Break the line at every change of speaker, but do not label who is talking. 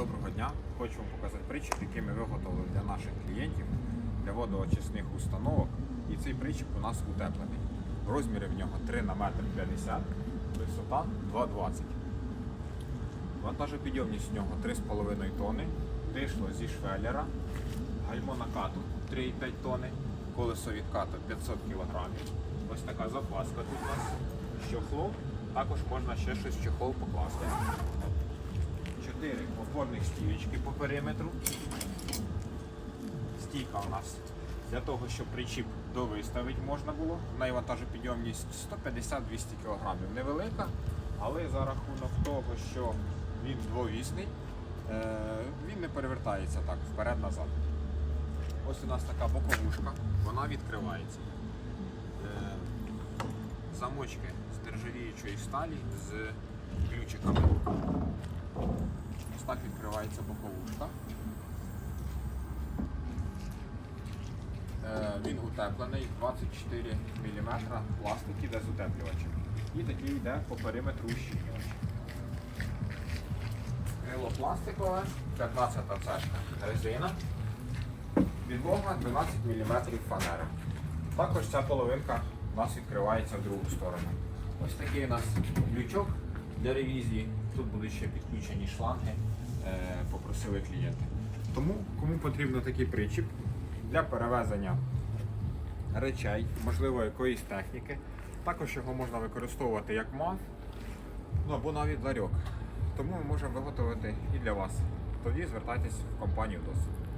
Доброго дня! Хочу вам показати причіп, який ми виготовили для наших клієнтів для водоочисних установок. І цей причіп у нас утеплений. Розміри в нього 3 на 1,50 м, висота 2,20 Вантажопідйомність у нього 3,5 тонни, дишло зі швеллера, гальмо накату 3,5 тонни, колесо відкату 500 кг. Ось така запаска тут у нас. Чохло. Також можна ще щось в чохол покласти. 4 опорних стійки по периметру. Стійка у нас для того, щоб причіп довиставити можна було. В неї вантажопідйомність 150-200 кг. Невелика, але за рахунок того, що він двовісний, е, він не перевертається так вперед-назад. Ось у нас така боковушка, вона відкривається. Е, Замочки з нержавіючої сталі з ключиками. Ось так відкривається боковушка. Е, Він утеплений 24 мм пластик іде з утеплювачем. І такий йде по периметру ущільнювач. Крило пластикове, 15 цешка резина. Підлога 12 мм фанери. Також ця половинка у нас відкривається в другу сторону. Ось такий у нас лючок для ревізії. Тут будуть ще підключені шланги, е, попросили клієнти. Тому кому потрібно такий причіп для перевезення речей, можливо, якоїсь техніки. Також його можна використовувати як мав, ну або навіть ларьок. Тому ми можемо виготовити і для вас. Тоді звертайтесь в компанію досвід.